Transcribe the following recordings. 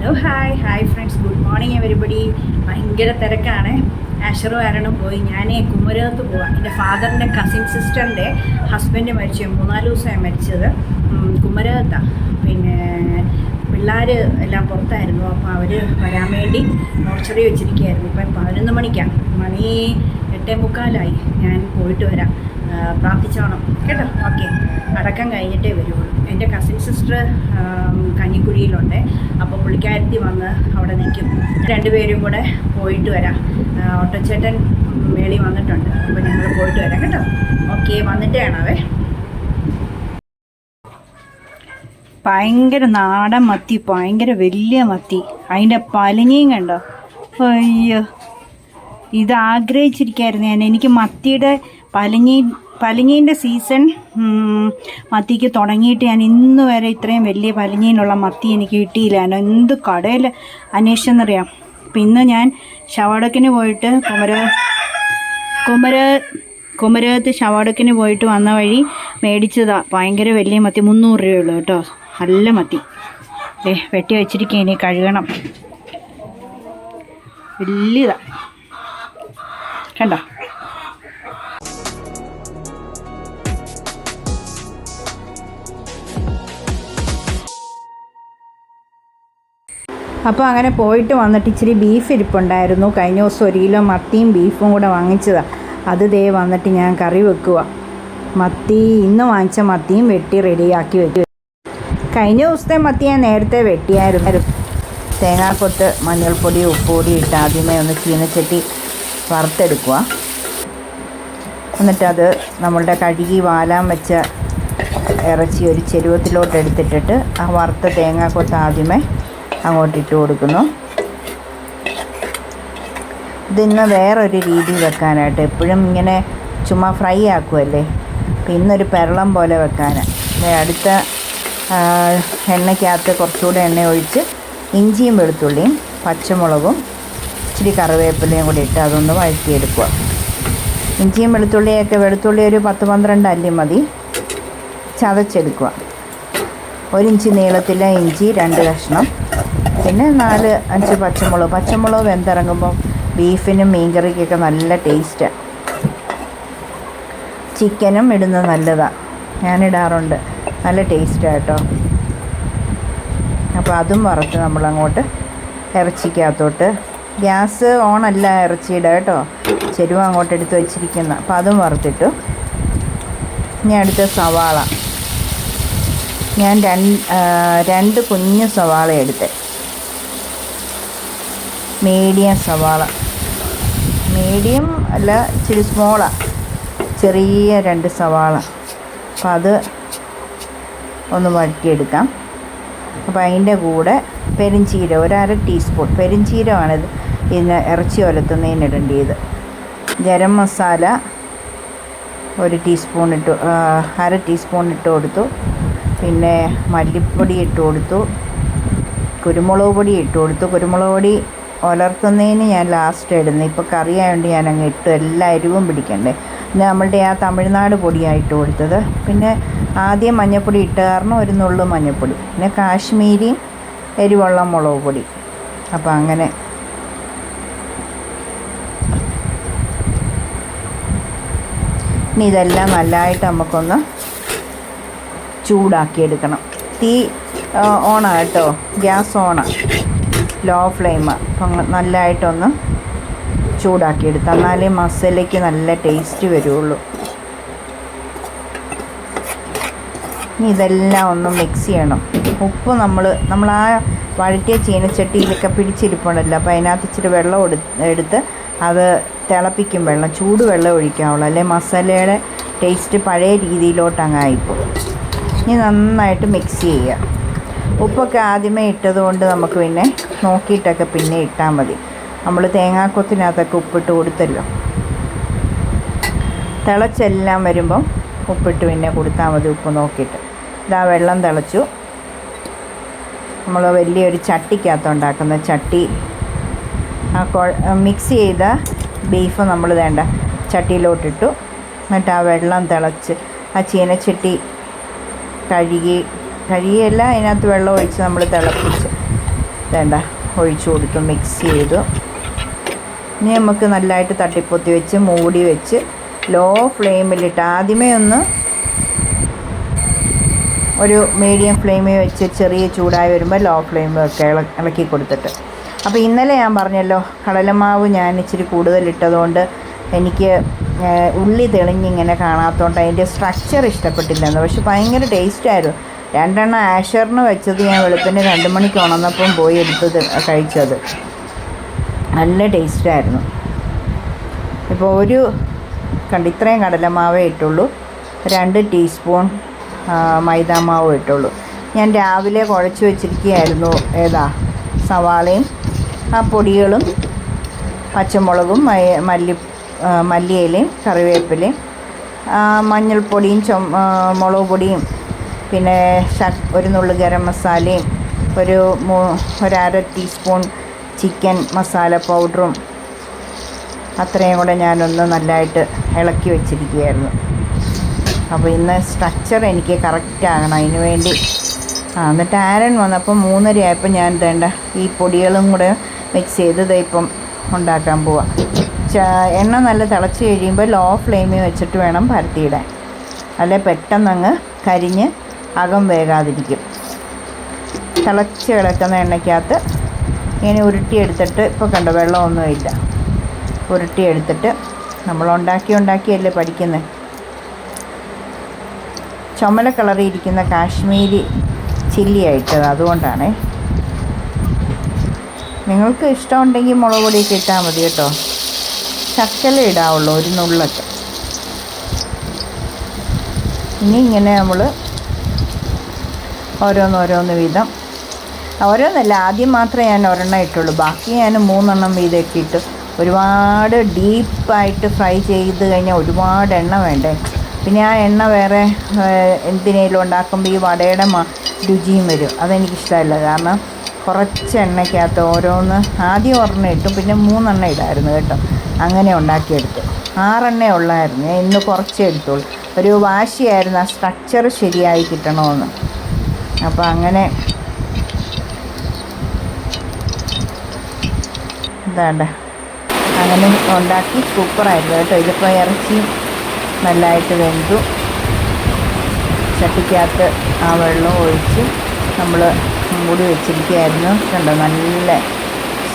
Hello hi hi friends good morning everybody ഭയങ്കര തിരക്കാണ്. ആഷറും ആരണം പോയി. ഞാൻ കുമരകത്ത് പോവാം എന്റെ ഫാദറിന്റെ കസിൻ സിസ്റ്ററിന്റെ ഹസ്ബൻഡ് മരിച്ചു. മൂന്നാൽ ദിവസമായി മരിച്ചത്. കുമരകത്താണ് പിന്നെ പിള്ളേർ എല്ലാം പുറത്തായിരുന്നു. അപ്പോൾ അവർ വരാൻ വേണ്ടി മോർച്ചറി വെച്ചിരിക്കുകയായിരുന്നു. ഇപ്പം പതിനൊന്ന് മണിക്കാണ് മണി എട്ടേ മുക്കാലായി. ഞാൻ പോയിട്ട് വരാം. പ്രാർത്ഥിച്ചോണം. കേട്ടോ? ഓക്കെ. അടക്കം കഴിഞ്ഞിട്ടേ വരുള്ളൂ എന്റെ കസിൻ സിസ്റ്റർ കഞ്ഞിക്കുഴിയിലുണ്ട്. അപ്പോൾ പുള്ളിക്കാരത്തി വന്ന് അവിടെ നിൽക്കും. രണ്ടുപേരും കൂടെ പോയിട്ട് വരാം. ഓട്ടോച്ചേട്ടൻ മേളി വന്നിട്ടുണ്ട്. അപ്പോൾ ഞങ്ങൾ പോയിട്ട് വരാം. കേട്ടോ? ഓക്കെ വന്നിട്ടേ ആണവേ ഭയങ്കര നാടൻ മത്തി ഭയങ്കര വലിയ മത്തി. അതിന്റെ പലിനിയും കണ്ടോ? അയ്യോ. ഇത് ആഗ്രഹിച്ചിരിക്കായിരുന്നു ഞാൻ. എനിക്ക് മത്തിയുടെ പലിങ്ങി പലിങ്ങീന്റെ സീസൺ മത്തിക്ക് തുടങ്ങിയിട്ട് ഞാൻ ഇന്ന് വരെ ഇത്രയും വലിയ പലിങ്ങീനുള്ള മത്തി എനിക്ക് കിട്ടിയില്ല. ഞാൻ എന്ത് കടയിൽ അന്വേഷിച്ചെന്നറിയാം. അപ്പം ഇന്ന് ഞാൻ ഷവാടക്കിന് പോയിട്ട് കുമര കുമര കുമരകത്ത് ഷവാടക്കിന് പോയിട്ട് വന്ന വഴി മേടിച്ചതാ. ഭയങ്കര വലിയ മത്തി മുന്നൂറ് രൂപയുള്ളൂ കേട്ടോ. നല്ല മത്തി. ഏ വെട്ടി വെച്ചിരിക്കുക ഇനി കഴുകണം. വലിയതാ. കണ്ടോ? അപ്പോൾ അങ്ങനെ പോയിട്ട് വന്നിട്ട് ഇച്ചിരി ബീഫ് ഇരിപ്പുണ്ടായിരുന്നു. കഴിഞ്ഞ ദിവസം ഒരു കിലോ മത്തിയും ബീഫും കൂടെ വാങ്ങിച്ചതാണ് അത് ദേ വന്നിട്ട് ഞാൻ കറി വെക്കുക മത്തി ഇന്ന് വാങ്ങിച്ച മത്തിയും വെട്ടി റെഡിയാക്കി വെക്കും കഴിഞ്ഞ ദിവസത്തെ മത്തി ഞാൻ നേരത്തെ വെട്ടിയായിരുന്നു. തേങ്ങാക്കൊത്ത് മഞ്ഞൾപ്പൊടി ഉപ്പൊടി ഇട്ട് ആദ്യമേ ഒന്ന് ചീനച്ചട്ടി വറുത്തെടുക്കുക എന്നിട്ടത് നമ്മളുടെ കഴുകി വാലാൻ വെച്ച ഇറച്ചി ഒരു ചെരുവത്തിലോട്ട് എടുത്തിട്ടിട്ട് ആ വറുത്ത തേങ്ങാക്കൊത്ത് ആദ്യമേ അങ്ങോട്ട് ഇട്ട് കൊടുക്കുന്നു. ഇതിന്ന് വേറൊരു രീതി വെക്കാനായിട്ട് എപ്പോഴും ഇങ്ങനെ ചുമ്മാ ഫ്രൈ ആക്കുമല്ലേ അപ്പം ഇന്നൊരു പെരളം പോലെ വെക്കാനാണ് അടുത്ത എണ്ണയ്ക്കകത്ത് കുറച്ചുകൂടെ എണ്ണ ഒഴിച്ച് ഇഞ്ചിയും വെളുത്തുള്ളിയും പച്ചമുളകും ഇച്ചിരി കറിവേപ്പിലയും കൂടി ഇട്ട് അതൊന്ന് വഴറ്റിയെടുക്കുക. ഇഞ്ചിയും വെളുത്തുള്ളിയൊക്കെ വെളുത്തുള്ളി ഒരു പത്ത് പന്ത്രണ്ട് അല്ലി മതി. ചതച്ചെടുക്കുക. ഒരിഞ്ച് നീളത്തിലെ ഇഞ്ചി രണ്ട് കഷ്ണം. പിന്നെ നാല് അഞ്ച് പച്ചമുളക്. പച്ചമുളക് വെന്തിറങ്ങുമ്പോൾ ബീഫിനും മീൻകറിക്കൊക്കെ നല്ല ടേസ്റ്റാണ് ചിക്കനും ഇടുന്നത് നല്ലതാണ് ഞാനിടാറുണ്ട്. നല്ല ടേസ്റ്റാണ് കേട്ടോ അപ്പോൾ അതും വറുത്ത് നമ്മളങ്ങോട്ട് ഇറച്ചിക്കകത്തോട്ട്. ഗ്യാസ് ഓണല്ല ഇറച്ചിയുടെ കേട്ടോ ചെരുവ അങ്ങോട്ട് എടുത്ത് വെച്ചിരിക്കുന്ന. അപ്പോൾ അതും വറുത്തിട്ടു. ഇനി അടുത്ത സവാള. ഞാൻ രണ്ട് രണ്ട് കുഞ്ഞു സവാള എടുത്ത് മീഡിയം സവാള. മീഡിയം അല്ല ഇച്ചിരി സ്മോളാണ് ചെറിയ രണ്ട് സവാള. അപ്പം അത് ഒന്ന് വഴറ്റിയെടുക്കാം. അപ്പോൾ അതിന്റെ കൂടെ പെരിഞ്ചീരം ഒരു അര ടീസ്പൂൺ പെരിഞ്ചീരമാണിത് ഇതിന് ഇറച്ചി ഒലത്തുന്നതിന് ഇടേണ്ടത് ഗരം മസാല ഒരു ടീസ്പൂൺ ഇട്ട് അര ടീസ്പൂൺ ഇട്ട് കൊടുത്തു. പിന്നെ മല്ലിപ്പൊടി ഇട്ട് കൊടുത്തു. കുരുമുളക് പൊടി ഇട്ട് കൊടുത്തു. കുരുമുളക് പൊടി ഉലർത്തുന്നതിന് ഞാൻ ലാസ്റ്റ് ഇടുന്നു ഇപ്പോൾ കറി ആയതുകൊണ്ട് ഞാൻ അങ്ങ് ഇട്ടു. എല്ലാ എരിവും പിടിക്കണ്ടേ. പിന്നെ നമ്മളുടെ ആ തമിഴ്നാട് പൊടിയായിട്ട് കൊടുത്തത്. പിന്നെ ആദ്യം മഞ്ഞൾപ്പൊടി ഇട്ട കാരണം ഒരു നുള്ളു മഞ്ഞൾപ്പൊടി പിന്നെ കാശ്മീരി എരിവെള്ളം മുളക് പൊടി. അപ്പോൾ അങ്ങനെ. ഇനി ഇതെല്ലാം നല്ലതായിട്ട് നമുക്കൊന്ന് ചൂടാക്കിയെടുക്കണം. തീ ഓണാണ് കേട്ടോ. ഗ്യാസ് ഓണാണ് ലോ ഫ്ലെയിം. അപ്പം നല്ലതായിട്ടൊന്ന് ചൂടാക്കിയെടുത്ത് എന്നാലേ മസാലയ്ക്ക് നല്ല ടേസ്റ്റ് വരുള്ളൂ. ഇനി ഇതെല്ലാം ഒന്ന് മിക്സ് ചെയ്യണം. ഉപ്പ് നമ്മൾ നമ്മൾ ആ വഴറ്റിയ ചീനച്ചട്ടിയിലൊക്കെ പിടിച്ചിരിപ്പുണ്ടല്ലോ അപ്പോൾ അതിനകത്ത് ഇച്ചിരി വെള്ളം എടു എടുത്ത് അത് തിളപ്പിക്കും വെള്ളം ചൂട് വെള്ളം ഒഴിക്കാവുള്ളൂ അല്ലെ? മസാലയുടെ ടേസ്റ്റ് പഴയ രീതിയിലോട്ട് അങ്ങായിപ്പോകും ഇനി നന്നായിട്ട് മിക്സ് ചെയ്യുക. ഉപ്പൊക്കെ ആദ്യമേ ഇട്ടതുകൊണ്ട് നമുക്ക് പിന്നെ നോക്കിയിട്ടൊക്കെ പിന്നെ ഇട്ടാൽ മതി. നമ്മൾ തേങ്ങാക്കൊത്തിനകത്തൊക്കെ ഉപ്പിട്ട് കൊടുത്തല്ലോ. തിളച്ചെല്ലാം വരുമ്പം ഉപ്പിട്ട് പിന്നെ കൊടുത്താൽ മതി ഉപ്പ് നോക്കിയിട്ട്. ഇതാ വെള്ളം തിളച്ചു. നമ്മൾ വലിയൊരു ചട്ടിക്കകത്ത് ഉണ്ടാക്കുന്ന ചട്ടി. ആ കൊ മിക്സ് ചെയ്ത ബീഫ് നമ്മൾ വേണ്ട ചട്ടിയിലോട്ടിട്ടു. എന്നിട്ട് ആ വെള്ളം തിളച്ച് ആ ചീനച്ചട്ടി കഴുകി കഴുകിയല്ല അതിനകത്ത് വെള്ളം ഒഴിച്ച് നമ്മൾ തിളപ്പിച്ച് വേണ്ട ഒഴിച്ചു കൊടുത്തു മിക്സ് ചെയ്തു. ഇനി നമുക്ക് നല്ലതായിട്ട് തട്ടിപ്പൊത്തി വെച്ച് മൂടി വെച്ച് ലോ ഫ്ലെയിമിലിട്ട് ആദ്യമേ ഒന്ന് ഒരു മീഡിയം ഫ്ലെയിമിൽ വെച്ച് ചെറിയ ചൂടായി വരുമ്പോൾ ലോ ഫ്ലെയിമൊക്കെ ഒക്കെ ഇളക്കി കൊടുത്തിട്ട്. അപ്പോൾ ഇന്നലെ ഞാൻ പറഞ്ഞല്ലോ കടലമാവ് ഞാൻ ഇച്ചിരി കൂടുതലിട്ടതുകൊണ്ട് എനിക്ക് ഉള്ളി തെളിഞ്ഞിങ്ങനെ കാണാത്തതുകൊണ്ട് അതിന്റെ സ്ട്രക്ചർ ഇഷ്ടപ്പെട്ടില്ലെന്ന്. പക്ഷെ ഭയങ്കര ടേസ്റ്റായിരുന്നു രണ്ടെണ്ണം ആഷറിന് വെച്ചത് ഞാൻ വെളുപ്പിന് രണ്ട് മണിക്ക് ഉണർന്നപ്പം പോയി എടുത്തത് കഴിച്ചത്. നല്ല ടേസ്റ്റായിരുന്നു. ഇപ്പോൾ ഒരു കണ്ട് ഇത്രയും കടലമാവേ ഇട്ടുള്ളൂ. രണ്ട് ടീസ്പൂൺ മൈദാമാവ് ഇട്ടുള്ളൂ. ഞാൻ രാവിലെ കുഴച്ച് വെച്ചിരിക്കുകയായിരുന്നു ഏതാ സവാളയും ആ പൊടികളും പച്ചമുളകും മല്ലി മല്ലിയിലയും കറിവേപ്പിലയും മഞ്ഞൾപ്പൊടിയും ചൊ മുളക് പൊടിയും പിന്നെ ഒരു നുള്ളു ഗരം മസാലയും ഒരു മൂ- ഒരു അര ടീസ്പൂൺ ചിക്കൻ മസാല പൗഡറും അത്രയും കൂടെ ഞാനൊന്ന് നല്ലതായിട്ട് ഇളക്കി വെച്ചിരിക്കുകയായിരുന്നു. അപ്പോൾ ഇന്ന് സ്ട്രക്ചർ എനിക്ക് കറക്റ്റ് ആകണം. അതിന് വേണ്ടി ആ എന്നിട്ട് ആരൻ വന്നപ്പോൾ മൂന്നര ആയപ്പോൾ ഞാൻ വേണ്ട ഈ പൊടികളും കൂടെ മിക്സ് ചെയ്ത് ഇപ്പം ഉണ്ടാക്കാൻ പോവാം. എണ്ണ നല്ല തിളച്ച് കഴിയുമ്പോൾ ലോ ഫ്ലെയിമിൽ വെച്ചിട്ട് വേണം പരത്തിയിടാൻ. അല്ലെ പെട്ടെന്നങ്ങ് കരിഞ്ഞ് അകം വേകാതിരിക്കും. തിളച്ച് കിടക്കുന്ന എണ്ണയ്ക്കകത്ത് ഇങ്ങനെ ഉരുട്ടിയെടുത്തിട്ട് ഇപ്പോൾ കണ്ടോ വെള്ളമൊന്നുമില്ല ഉരുട്ടിയെടുത്തിട്ട് നമ്മൾ ഉണ്ടാക്കി ഉണ്ടാക്കിയല്ലേ പഠിക്കുന്നത് ചുമല കളറിയിരിക്കുന്ന കാശ്മീരി ചില്ലി ആയിട്ടത് അതുകൊണ്ടാണ്. നിങ്ങൾക്ക് ഇഷ്ടമുണ്ടെങ്കിൽ മുളക് പൊടിയൊക്കെ ഇട്ടാൽ മതി കേട്ടോ. ചക്കല ഇടാവുള്ളൂ ഒരു നുള്ളൊക്കെ. ഇനി ഇങ്ങനെ നമ്മൾ ഓരോന്നോരോന്ന് വീതം. ഓരോന്നല്ല ആദ്യം മാത്രമേ ഞാൻ ഒരെണ്ണം ഇട്ടുള്ളൂ. ബാക്കി ഞാൻ മൂന്നെണ്ണം വീതമൊക്കെ ഇട്ട് ഒരുപാട് ഡീപ്പായിട്ട് ഫ്രൈ ചെയ്ത് കഴിഞ്ഞാൽ ഒരുപാട് എണ്ണ വേണ്ടേ? പിന്നെ ആ എണ്ണ വേറെ എന്തിനേലും ഉണ്ടാക്കുമ്പോൾ ഈ വടയുടെ രുചിയും വരും. അതെനിക്കിഷ്ടമല്ല. കാരണം കുറച്ച് എണ്ണയ്ക്കകത്ത് ഓരോന്ന് ആദ്യം ഒരെണ്ണം ഇട്ടു പിന്നെ മൂന്നെണ്ണ ഇടായിരുന്നു കേട്ടോ. അങ്ങനെ ഉണ്ടാക്കിയെടുത്തു. ആറെണ്ണേ ഉള്ളായിരുന്നു. ഇന്ന് കുറച്ചേ എടുത്തുള്ളൂ. ഒരു വാശിയായിരുന്നു ആ സ്ട്രക്ചർ ശരിയായി കിട്ടണമെന്ന്. അപ്പോൾ അങ്ങനെ ഇതാണ്ട അങ്ങനെ ഉണ്ടാക്കി സൂപ്പറായിരുന്നു കേട്ടോ. ഇതിപ്പോൾ ഇറച്ചി നല്ലതായിട്ട് വെന്തു. ചട്ടിക്കകത്ത് ആ വെള്ളം ഒഴിച്ച് നമ്മൾ മൂടി വെച്ചിരിക്കുകയായിരുന്നു. കണ്ടോ? നല്ല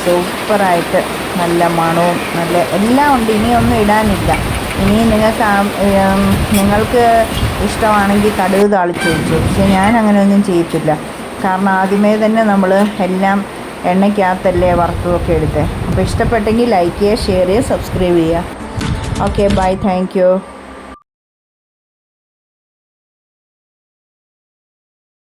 സൂപ്പറായിട്ട് നല്ല മണവും നല്ല എല്ലാം ഉണ്ട്. ഇനിയൊന്നും ഇടാനില്ല. ഇനി നിങ്ങൾ നിങ്ങൾക്ക് ഇഷ്ടമാണെങ്കിൽ കടുക് താളിച്ച് വെച്ചു. പക്ഷേ ഞാൻ അങ്ങനെയൊന്നും ചെയ്യത്തില്ല. കാരണം ആദ്യമേ തന്നെ നമ്മൾ എല്ലാം എണ്ണയ്ക്കകത്തല്ലേ വർക്കുമൊക്കെ എടുത്തേ. അപ്പോൾ ഇഷ്ടപ്പെട്ടെങ്കിൽ ലൈക്ക് ചെയ്യുക ഷെയർ ചെയ്യുക സബ്സ്ക്രൈബ് ചെയ്യുക. Okay bye thank